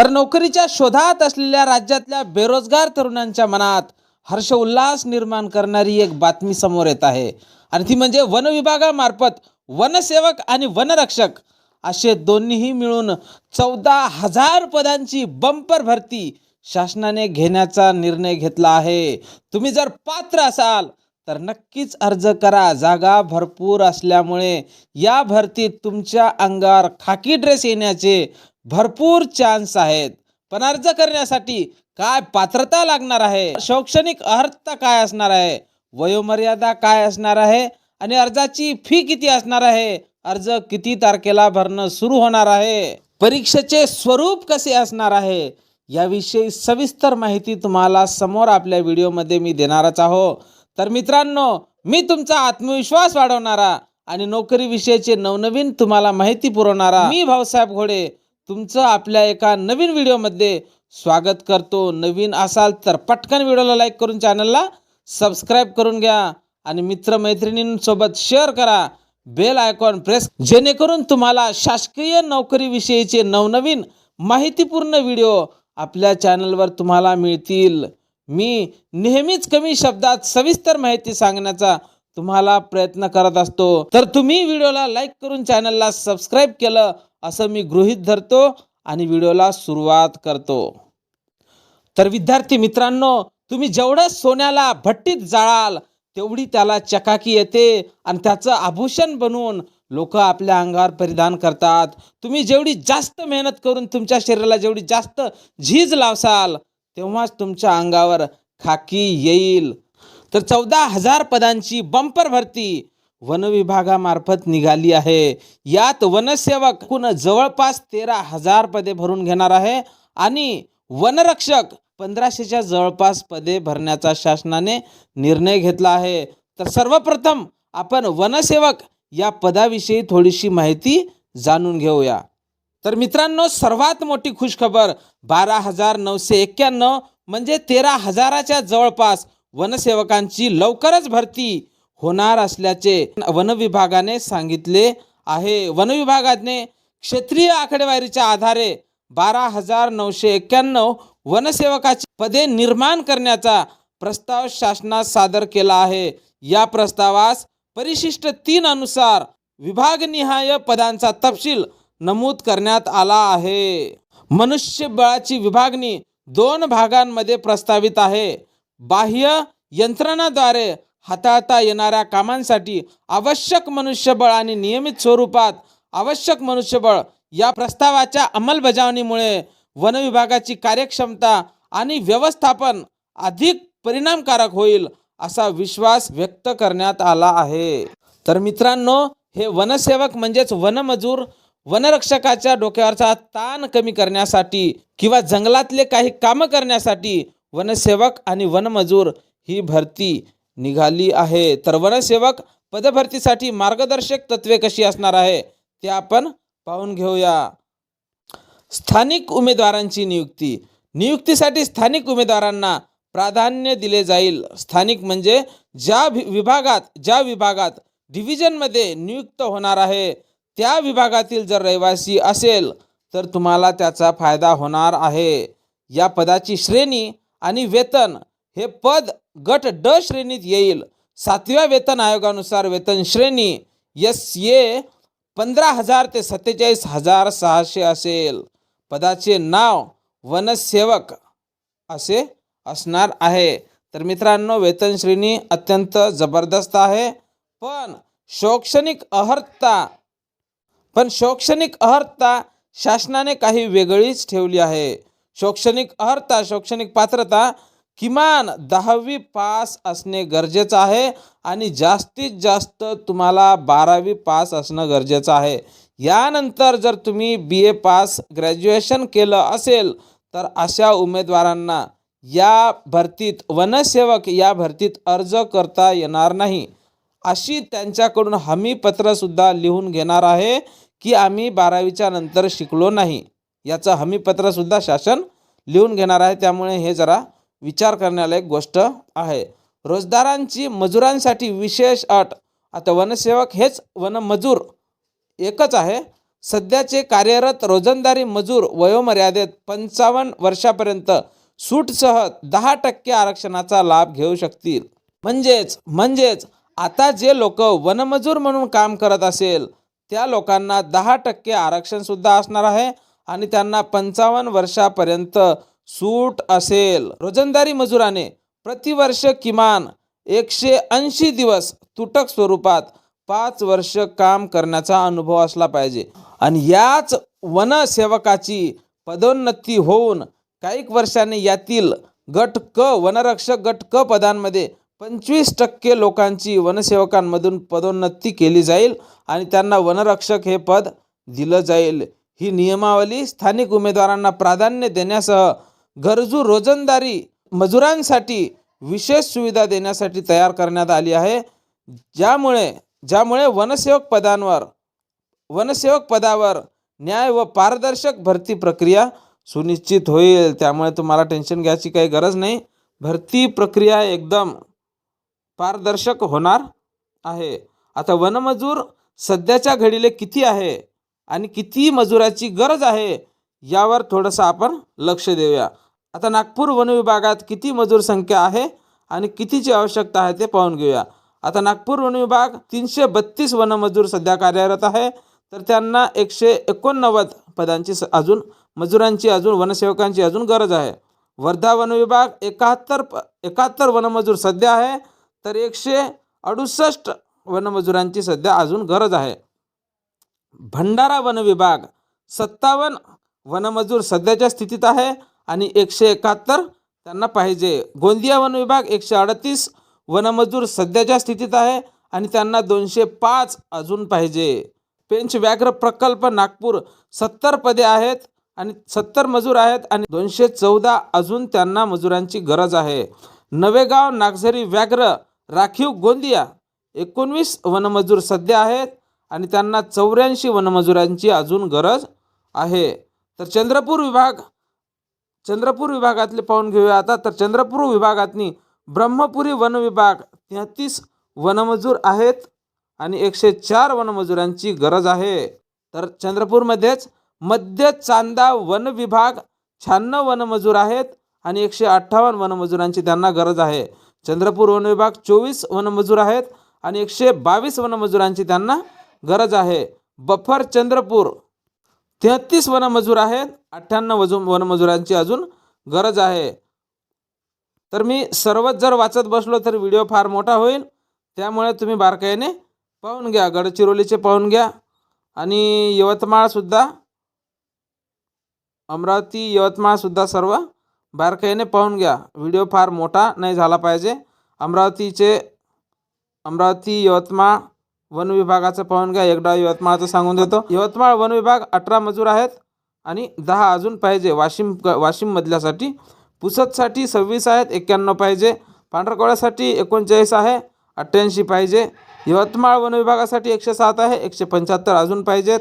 तर नोकरीच्या शोधात असलेल्या राज्यातल्या बेरोजगार तरुणांच्या मनात हर्ष उल्हास निर्माण करणारी एक बातमी समोर येत आहे. आणि ती म्हणजे वन विभागामार्फत वनसेवक आणि वनरक्षक असे दोन्हीही मिळून चौदा हजार पदांची बंपर भरती शासनाने घेण्याचा निर्णय घेतला आहे. तुम्ही जर पात्र असाल तर नक्कीच अर्ज करा. जागा भरपूर असल्यामुळे या भरतीत तुमच्या अंगावर खाकी ड्रेस येण्याचे भरपूर चान्स आहेत. पण अर्ज करण्यासाठी काय पात्रता लागणार आहे? शैक्षणिक अर्हता काय असणार आहे? वयोमर्यादा काय असणार आहे? आणि अर्जाची फी किती असणार आहे? अर्ज किती तारखेला भरणं सुरू होणार आहे? परीक्षेचे स्वरूप कसे असणार आहे? याविषयी सविस्तर माहिती तुम्हाला समोर आपल्या व्हिडिओमध्ये मी देणारच आहो. तर मित्रांनो मी तुमचा आत्मविश्वास वाढवणारा आणि नोकरीविषयीचे नवनवीन तुम्हाला माहिती पुरवणारा मी भाऊसाहेब घोडे तुमचं आपल्या एका नवीन व्हिडिओमध्ये स्वागत करतो. नवीन असाल तर पटकन व्हिडिओला लाईक करून चॅनलला सबस्क्राईब करून घ्या आणि मित्रमैत्रिणींसोबत शेअर करा. बेल आयकॉन प्रेस जेणेकरून तुम्हाला शासकीय नोकरीविषयीचे नवनवीन माहितीपूर्ण व्हिडिओ आपल्या चॅनलवर तुम्हाला मिळतील. मी नेहमीच कमी शब्दात सविस्तर माहिती सांगण्याचा तुम्हाला प्रयत्न करत असतो. तर तुम्ही व्हिडिओला लाईक करून चॅनलला सबस्क्राईब केलं असं मी गृहीत धरतो आणि व्हिडिओला सुरुवात करतो. तर विद्यार्थी मित्रांनो तुम्ही जेवढं सोन्याला भट्टीत जाळाल तेवढी त्याला चकाकी येते आणि त्याचं आभूषण बनवून लोक आपल्या अंगावर परिधान करतात. तुम्ही जेवढी जास्त मेहनत करून तुमच्या शरीराला जेवढी जास्त झीज लावसाल तेव्हाच तुमच्या अंगावर खाकी येईल. तर चौदा हजार पदांची बंपर भरती वन विभागामार्फत निघाली आहे. यात वनसेवक एकूण जवळपास तेरा हजार पदे भरून घेणार आहे आणि वनरक्षक पंधराशेच्या जवळपास पदे भरण्याचा शासनाने निर्णय घेतला आहे. तर सर्वप्रथम आपण वनसेवक या पदाविषयी थोडीशी माहिती जाणून घेऊया. तर मित्रांनो सर्वात मोठी खुशखबर बारा हजार नऊशे एक्क्याण्णव म्हणजे तेरा हजाराच्या जवळपास वनसेवकांची लवकरच भरती होणार असल्याचे वनविभागाने सांगितले आहे. वनविभागाने क्षेत्रीय आकडेवारीच्या आधारे बारा हजार नऊशे एक्क्याण्णव वनसेवकाची पदे निर्माण करण्याचा प्रस्ताव शासनास सादर केला आहे. या प्रस्तावास परिशिष्ट तीन अनुसार विभागनिहाय पदांचा तपशील नमूद करण्यात आला आहे. मनुष्यबळाची विभागणी दोन भागांमध्ये प्रस्तावित आहे. बाह्य यंत्रणाद्वारे हाताळता येणाऱ्या कामांसाठी आवश्यक मनुष्यबळ आणि नियमित स्वरूपात आवश्यक मनुष्यबळ या प्रस्तावाच्या अंमलबजावणीमुळे वन विभागाची कार्यक्षमता आणि व्यवस्थापन अधिक परिणामकारक होईल असा विश्वास व्यक्त करण्यात आला आहे. तर मित्रांनो हे वनसेवक म्हणजेच वनमजूर वनरक्षकाच्या डोक्यावरचा ताण कमी करण्यासाठी किंवा जंगलातले काही कामं करण्यासाठी वनसेवक आणि वनमजूर ही भरती निघाली आहे. तर वनसेवक पदभरतीसाठी मार्गदर्शक तत्वे कशी असणार आहे? ते आपण पाहून घेऊया. स्थानिक उमेदवारांची नियुक्ती. नियुक्तीसाठी स्थानिक उमेदवारांना प्राधान्य दिले जाईल. स्थानिक म्हणजे ज्या विभागात ज्या विभागात डिव्हिजनमध्ये नियुक्त होणार आहे त्या विभागातील जर रहिवासी असेल तर तुम्हाला त्याचा फायदा होणार आहे. या पदाची श्रेणी आणि वेतन हे पद गट ड श्रेणीत येईल. सातव्या वेतन आयोगानुसार वेतन श्रेणी एस ए पंधरा हजार ते सत्तेचाळीस हजार सहाशे असेल. पदाचे नाव वनसेवक असे असणार आहे. तर मित्रांनो वेतन श्रेणी अत्यंत जबरदस्त आहे. पण शैक्षणिक अर्हता पण शैक्षणिक अर्हता शासनाने काही वेगळीच ठेवली आहे. शैक्षणिक अर्हता शैक्षणिक पात्रता किमान दहावी पास असणे गरजेचं आहे आणि जास्तीत जास्त तुम्हाला बारावी पास असणं गरजेचं आहे. यानंतर जर तुम्ही बी ए पास ग्रॅज्युएशन केलं असेल तर अशा उमेदवारांना या भरतीत वनसेवक या भरतीत अर्ज करता येणार नाही. अशी त्यांच्याकडून हमीपत्रसुद्धा लिहून घेणार आहे की आम्ही बारावीच्या नंतर शिकलो नाही. याचं हमीपत्रसुद्धा शासन लिहून घेणार आहे. त्यामुळे हे जरा विचार करण्यालायक गोष्ट आहे. रोजदारांची मजुरांसाठी विशेष अट. आता वनसेवक हेच वनमजूर एकच आहे. सध्याचे कार्यरत रोजंदारी मजूर वयोमर्यादेत पंचावन्न वर्षापर्यंत सूटसह दहा टक्के आरक्षणाचा लाभ घेऊ शकतील. म्हणजेच म्हणजेच आता जे लोक वनमजूर म्हणून काम करत असेल त्या लोकांना दहा टक्के आरक्षणसुद्धा असणार आहे. आणि त्यांना पंचावन्न वर्षापर्यंत सूट असेल. रोजंदारी मजुराने प्रतिवर्ष किमान एकशे ऐंशी दिवस तुटक स्वरूपात पाच वर्ष काम करण्याचा अनुभव असला पाहिजे. आणि याच वनसेवकाची पदोन्नती होऊन काही वर्षांनी यातील गट क वनरक्षक गट क पदांमध्ये पंचवीस टक्के लोकांची वनसेवकांमधून पदोन्नती केली जाईल आणि त्यांना वनरक्षक हे पद दिलं जाईल. ही नियमावली स्थानिक उमेदवारांना प्राधान्य देण्यासह गरजू रोजंदारी मजुरांसाठी विशेष सुविधा देण्यासाठी तयार करण्यात आली आहे. ज्यामुळे ज्यामुळे वनसेवक पदांवर वनसेवक पदावर न्याय व पारदर्शक भरती प्रक्रिया सुनिश्चित होईल. त्यामुळे तुम्हाला टेन्शन घ्यायची काही गरज नाही. भरती प्रक्रिया एकदम पारदर्शक होणार आहे. आता वनमजूर सध्याच्या घडीला किती आहे? आणि किती मजुराची गरज आहे यावर थोडंसं आपण लक्ष देऊया. आता नागपूर वनविभागात किती मजूर संख्या आहे आणि कितीची आवश्यकता आहे ते पाहून घेऊया. आता नागपूर वन विभाग तीनशे बत्तीस वनमजूर सध्या कार्यरत आहे. तर त्यांना एकशे एकोणनव्वद पदांची स अजून मजुरांची अजून वनसेवकांची अजून गरज आहे. वर्धा वनविभाग एकाहत्तर प एकाहत्तर वनमजूर सध्या आहे. तर एकशे अडुसष्ट वनमजुरांची सध्या अजून गरज आहे. भंडारा वन विभाग सत्तावन्न वनमजूर सध्याच्या स्थितीत आहे आणि एकशे एकाहत्तर त्यांना पाहिजे. गोंदिया वन विभाग एकशे अडतीस वनमजूर सध्याच्या स्थितीत आहे आणि त्यांना दोनशे पाच अजून पाहिजे. पेंच व्याघ्र प्रकल्प नागपूर सत्तर पदे आहेत आणि सत्तर मजूर आहेत आणि दोनशे चौदा अजून त्यांना मजुरांची गरज आहे. नवेगाव नागझरी व्याघ्र राखीव गोंदिया एकोणवीस वनमजूर सध्या आहेत आणि त्यांना चौऱ्याऐंशी वनमजुरांची अजून गरज आहे. तर चंद्रपूर विभाग चंद्रपूर विभागातले पाहून घेऊया आता. तर चंद्रपूर विभागातनी ब्रह्मपुरी वन विभाग तेहतीस वनमजूर आहेत आणि एकशे चार वनमजुरांची गरज आहे. तर चंद्रपूरमध्येच मध्य चांदा वन विभाग शहाण्णव वनमजूर आहेत आणि एकशे अठ्ठावन्न वनमजुरांची त्यांना गरज आहे. चंद्रपूर वन विभाग चोवीस वनमजूर आहेत आणि एकशे बावीस वनमजुरांची त्यांना गरज आहे. बफर चंद्रपूर. तेहतीस वनमजूर आहेत. अठ्ठ्याण्णव वजू वनमजुरांची अजून गरज आहे. तर मी सर्वच जर वाचत बसलो तर व्हिडिओ फार मोठा होईल. त्यामुळे तुम्ही बारकाईने पाहून घ्या. गडचिरोलीचे पाहून घ्या. आणि यवतमाळसुद्धा अमरावती यवतमाळसुद्धा सर्व बारकाईने पाहून घ्या. व्हिडिओ फार मोठा नाही झाला पाहिजे. अमरावतीचे अमरावती यवतमाळ वन विभागाचं पाहून घ्या. एकदा यवतमाळचं सांगून देतो. यवतमाळ वन विभाग अठरा मजूर आहेत आणि दहा अजून पाहिजे. वाशिम क वाशिममधल्यासाठी पुसदसाठी सव्वीस आहेत एक्क्याण्णव पाहिजे. पांढरकवड्यासाठी एकोणचाळीस आहे अठ्ठ्याऐंशी पाहिजे. यवतमाळ वन विभागासाठी एकशे सात आहे एकशे पंच्याहत्तर अजून पाहिजेत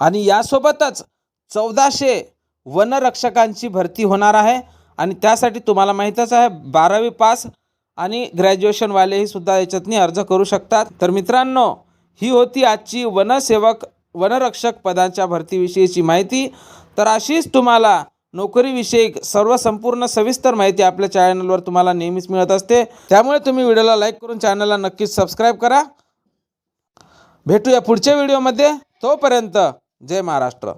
आणि यासोबतच चौदाशे वनरक्षकांची भरती होणार आहे. आणि त्यासाठी तुम्हाला माहीतच आहे बारावी पास आणि ग्रॅज्युएशनवालेही सुद्धा याच्यातनी अर्ज करू शकतात. तर मित्रांनो ही होती आजची वनसेवक वनरक्षक पदांच्या भरतीविषयीची माहिती. तर अशीच तुम्हाला नोकरीविषयी सर्व संपूर्ण सविस्तर माहिती आपल्या चॅनलवर तुम्हाला नेहमीच मिळत असते. त्यामुळे तुम्ही व्हिडिओला लाईक करून चॅनलला नक्कीच सबस्क्राईब करा. भेटूया पुढच्या व्हिडिओमध्ये तोपर्यंत जय महाराष्ट्र.